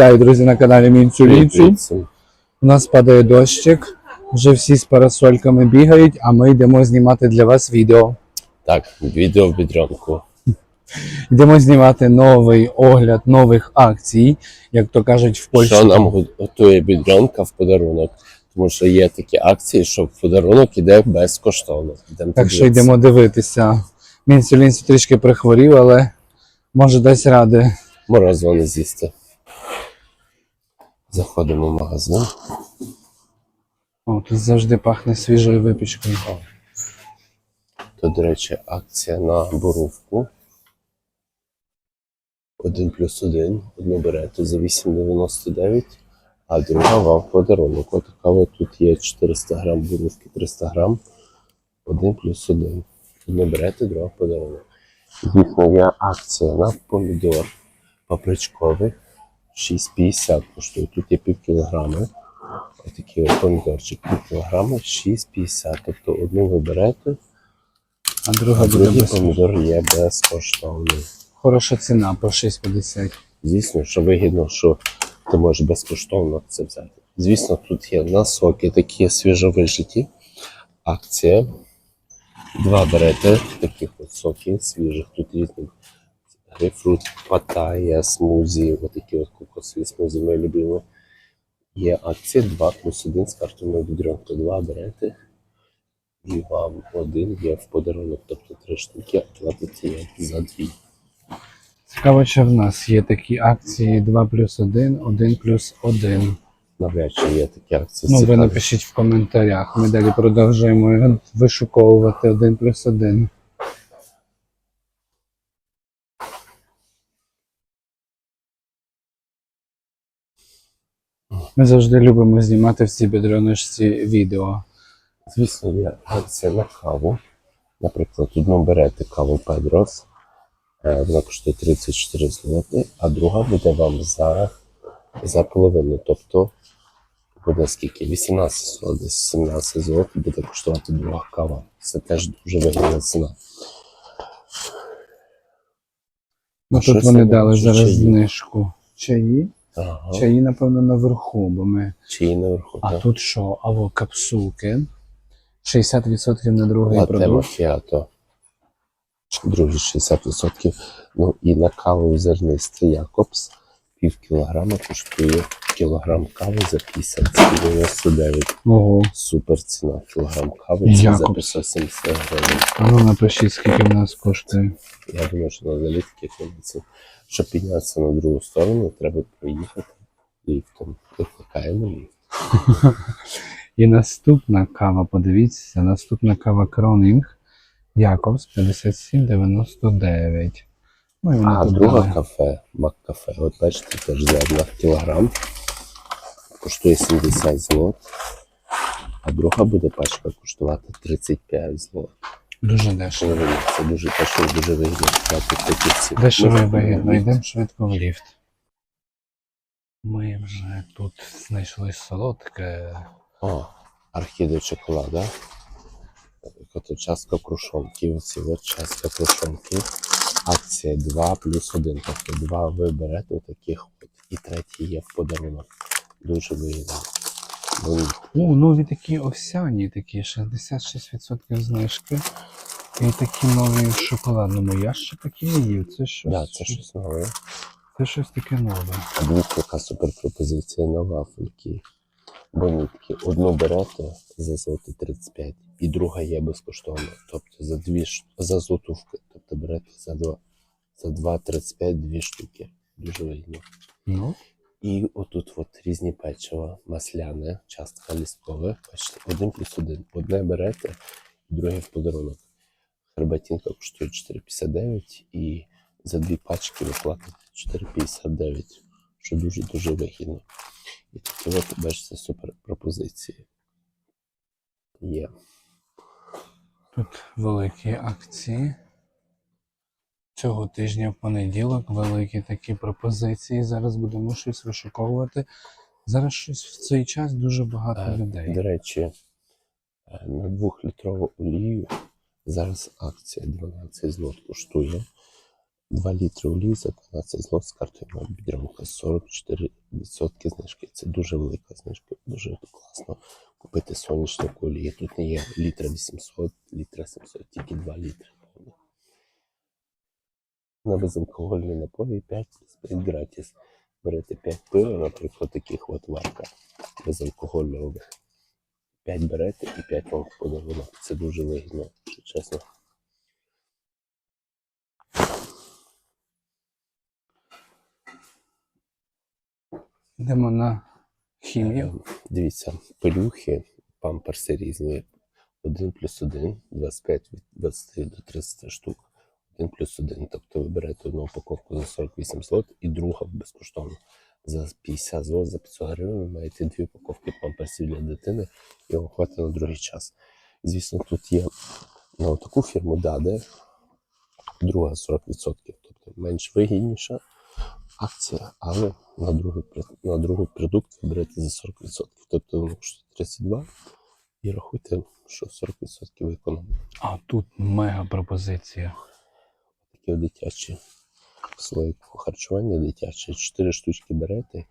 Вітаю, друзі, на каналі Мінцюлінцю. Дивіться. У нас падає дощик. Вже всі з парасольками бігають, а ми йдемо знімати для вас відео. Так, відео в підрамку. Йдемо знімати новий огляд нових акцій, як то кажуть в Польщі. Що нам готує бідронка в подарунок? Тому що є такі акції, що в подарунок іде безкоштовно. Йдемо Так що йдемо дивитися. Мінцюлінцю трішки прихворів, але може дасть ради. Морозиво не з'їсти. Заходимо в магазин. О, тут завжди пахне свіжою випічкою. Тут, до речі, акція на бурувку. Один плюс один. Одну берете за 8,99, а друга вам подарунок. От така от тут є 400 грам бурувки, 300 грам. Один плюс один. Одну берете, друга подарунок. Звісно, є акція на помідор папричковий. 6,50 коштує. Тут є пів кілограми. Отакий от помідорчик пів кілограми, 6,50. Тобто одну ви берете, А друга а буде без... помідор є безкоштовний. хороша ціна по 6,50. Звісно, що вигідно, що ти можеш безкоштовно це взяти. Звісно, тут є насоки, такі свіжовижиті. Акція. Два берете таких от соків свіжих, тут різні грейпфрут, паттайя, смузі, отакі от кокосові смузі ми любимо. Є акція 2 плюс 1 з картою відрянку. Два берете, і вам один є в подарунок, тобто три штуки, а платите за дві. Цікаво, що в нас є такі акції 2 плюс 1, 1 плюс 1. Навряд чи є такі акції. Ну, ви напишіть в коментарях. Ми далі продовжуємо вишуковувати 1 плюс 1. Ми завжди любимо знімати в цій бідроночці відео. Звісно, є акція на каву. Наприклад, одну берете каву Педрос, вона коштує 34 злоти, а друга буде вам за, за половину. Тобто буде скільки? 18 злот, 17 злот буде коштувати друга кава. Це теж дуже вигідна ціна. Ну тут вони дали зараз Чаї? знижку. Чаї? Ага. Чаї, напевно, наверху, бо ми. Чаї наверху? А так? тут що? Або капсулки. 60% на другий Латте продукт. мафіато. Другі 60%. Ну і на каву зернистий Якобс пів кілограма коштує кілограм кави за 50,99. Ого. Супер ціна. Кілограм кави це за Якобс. 570 гривень. А ну напишіть, скільки в нас коштує. Я думаю, що на залітки ціни. Щоб піднятися на другу сторону, треба проїхати ліфтом. Викликаємо ліфт. І наступна кава, подивіться, наступна кава Кронінг Якобс 57,99. Ну і вони А тут друга дали. кафе, Маккафе, от бачите, теж за 1 кілограм. Коштує 70 злот. А друга буде пачка коштувати 35 злот. Дуже дешево. Це Це дуже дешево, дуже вигідно такі ціни. Дешево і вигідно. Йдемо швидко в ліфт. Ми вже тут знайшли солодке. О, орхідея шоколада. Ото частка крушонки. Оці от частка крушонки. Акція 2 плюс 1. Тобто 2 ви берете таких от. І третій є в подарунок. Дуже вигідно. О, нові такі овсяні, такі 66% знижки. І такі нові в шоколадному. Я ще такі не їв. Це щось, Да, це щось нове. це щось таке нове. А дивіться, яка супер пропозиція на вафельки. Бонітки. Одну берете за золоті 35, і друга є безкоштовно. Тобто за дві за злотувки. Тобто берете за два за 2,35 дві штуки. Дуже вигідно. Ну, І отут от різні печива, масляне, частка лісткове. Бачите, один плюс один. Одне берете, друге в подарунок. Хребетінка коштує 4,59 і за дві пачки ви платите 4,59, що дуже-дуже вигідно. І такі от, бачите, супер пропозиції. Є. тут великі акції. Цього тижня в понеділок великі такі пропозиції. Зараз будемо щось вишуковувати. Зараз щось в цей час дуже багато Е, людей. До речі, е, на 2-літрову олію зараз акція 12 злот коштує. 2 літри олії за 12 злот з картою бідронка 44% знижки. Це дуже велика знижка, дуже класно купити сонячну олію. Тут не є літра 800, літра 700, тільки 2 літри. На безалкогольні напої 5 плюс 5 гратіс. Берете 5 пива, наприклад, таких от варка безалкогольних. 5 берете і 5 вам подарунок. Це дуже вигідно, якщо чесно. Йдемо на хімію. Е, Дивіться, пелюхи, памперси різні. 1 плюс 1, 25 від 20 до 30 штук. 1 плюс 1. Тобто ви берете одну упаковку за 48 злот і друга безкоштовно. За 50 злот, за 500 гривень ви маєте дві упаковки памперсів для дитини і вам хватить на другий час. Звісно, тут є на таку фірму Даде, друга 40%, тобто менш вигідніша акція, але на другий, на другий продукт ви берете за 40%. Тобто воно коштує 32 і рахуйте, що 40% ви економите. А тут мега пропозиція. Такі от дитячі слої харчування дитяче. 4 штучки берете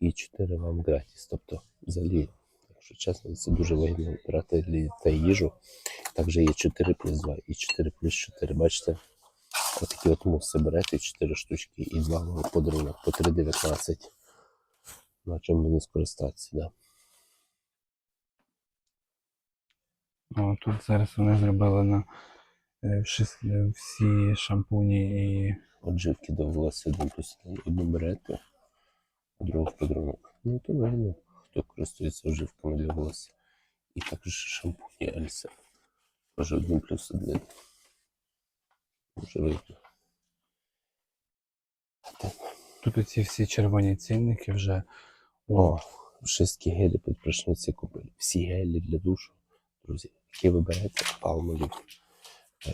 і 4 вам гратіс. Тобто, взагалі, якщо чесно, це дуже вигідно вибирати для дітей їжу. Також є 4 плюс 2 і 4 плюс 4. Бачите? Отакі от муси берете 4 штучки і 2 вам подарунок по 3,19. На чому не скористатися, да. О, тут зараз вони зробили на е, е, всі шампуні і Отживки до волосся. Одну берете, а другу в подарунок. Ну, то вигідно, хто користується оживками для волосся. І також шампуні Ельса. Теж один плюс один. Дуже вигідно. тут оці всі червоні цінники вже. О, шістки гелі під пришниці купили. Всі гелі для душу, друзі, які ви берете, палмолів,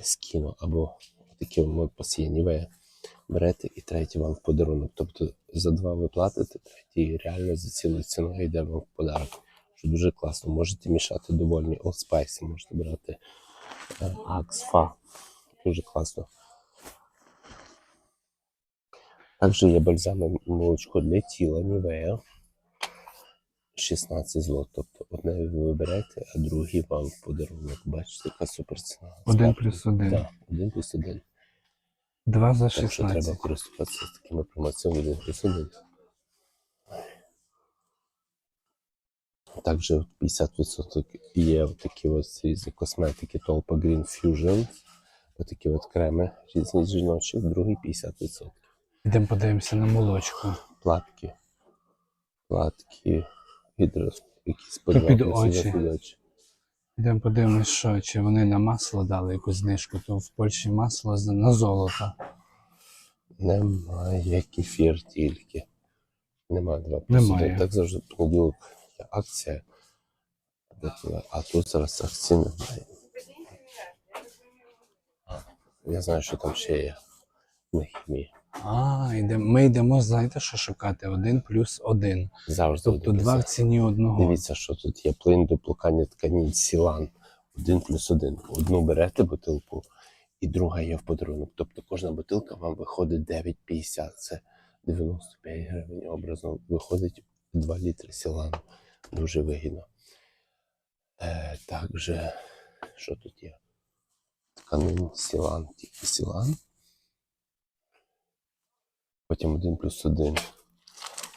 скіно або такі посіяніве, берете і третій вам в подарунок. Тобто за два ви платите, третій реально за цілу ціну йде вам в подарок. Що дуже класно. Можете мішати довольні Old Spice, можете брати е, Axe, Fa. Дуже класно. Також є бальзами молочко для тіла Нівея. 16 злот. Тобто одне ви виберете, а другий вам в подарунок. Бачите, яка супер ціна. Один плюс один. Так, один плюс один. Два за Так що треба 16. користуватися такими промоціями один плюс один. Також от 50% є такі ось різні косметики Толпа Green Fusion. Отакі от креми різні жіночі, другий 50%. Йдемо подивимося на молочко. Платки. Платки, гідро, якісь під подватниці очі. під очі. Йдемо подивимось, що чи вони на масло дали якусь знижку, то в Польщі масло на золото. Немає кефір тільки. Немає два Немає. Так завжди понеділок є акція. А тут зараз акції немає. Я знаю, що там ще є на хімії. А, ми йдемо, знаєте, що шукати? Один плюс один. Завжди. Тобто два в ціні одного. Дивіться, що тут є плин до плукання тканін Сілан. Один плюс один. Одну берете бутилку, і друга є в подарунок. Тобто кожна бутилка вам виходить 9,50. Це 95 гривень образно. Виходить 2 літри Сілану. Дуже вигідно. Е, також, що тут є? Тканин Сілан, тільки Сілан. Потім 1 плюс 1.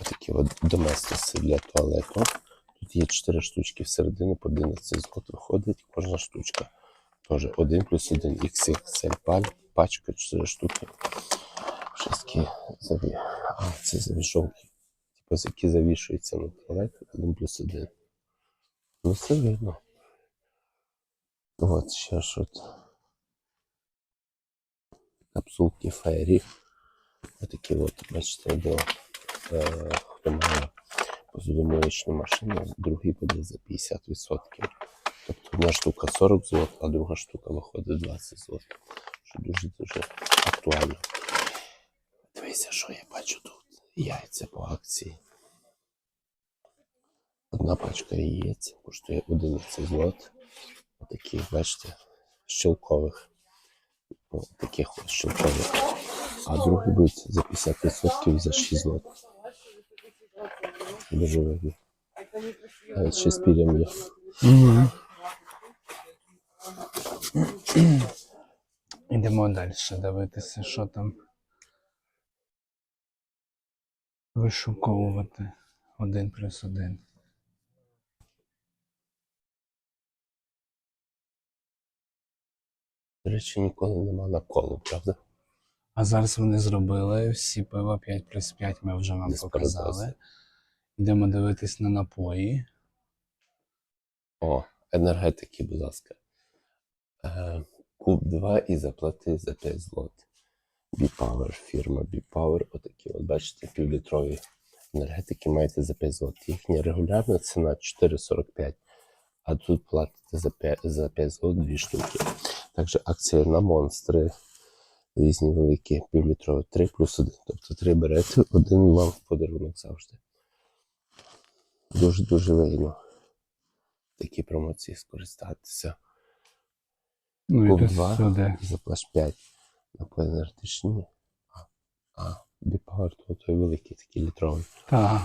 Отакі от доместиси для туалету. Тут є 4 штучки всередину, по 11 злот виходить кожна штучка. Теж 1 плюс 1 XXL пачка 4 штуки. Шістки заві... А, це завішовки. Типу, які завішуються на туалет 1 плюс 1. Ну, все видно. От ще от. Капсулки фейрі. Отакі от, бачите, до е, хто має посудомоєчну машину, другий буде за 50%. Тобто одна штука 40 злот, а друга штука виходить 20 злот. Що дуже-дуже актуально. Дивіться, що я бачу тут. Яйця по акції. Одна пачка яєць коштує 11 злот. Отакі, бачите, щелкових. Таких от щелкових. а другий буде за 50% за 6 злотих. Дуже видно. Навіть ще з є. Йдемо далі дивитися, що там вишуковувати один плюс один. До речі, ніколи нема на колу, правда? А зараз вони зробили всі пива 5 плюс 5 ми вже вам показали. Йдемо дивитись на напої. О, енергетики, будь ласка. Е, куб 2 і заплати за 5 злотих. B-Power, фірма B-Power, отакі, от бачите, півлітрові енергетики маєте за 5 злотих. Їхня регулярна ціна 4,45, а тут платите за 5, за 5 злот 2 штуки. Також акція на монстри різні великі, півлітрові, 3 плюс 1. Тобто 3 берете, один вам в подарунок завжди. Дуже-дуже вигідно такі промоції скористатися. Ну Куб 2 за плаш 5 напої енергетичні. А, а біпауер, то той великий такий літровий. Так.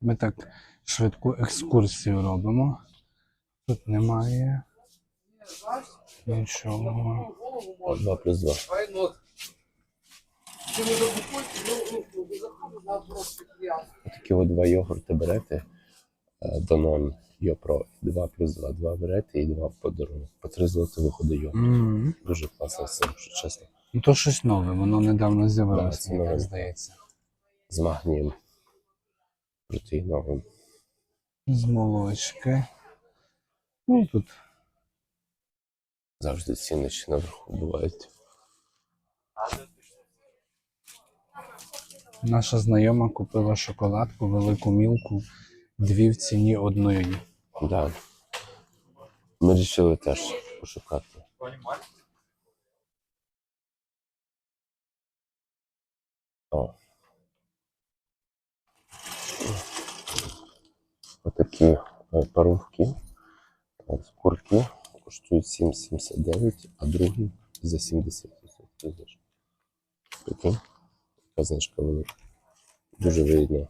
Ми так швидку екскурсію робимо. Тут немає нічого. О, 2 плюс 2. Такі от два йогурти берете. е, Данон Йопро 2 плюс 2, 2 берете і 2 в подарунок. По 3 злоти виходить йогурт. М. Дуже класно все, якщо чесно. Ну то щось нове, воно недавно з'явилося, мені так здається. З магнієм. Протеїновим. З молочки. Ну тут Завжди ціни наверху бувають. наша знайома купила шоколадку, велику мілку, дві в ціні одної. Да. Ми вирішили теж пошукати. О. Отакі е, паровки, от, курки коштують 7,79, а другий за 70. Така знижка велика. Дуже вигідно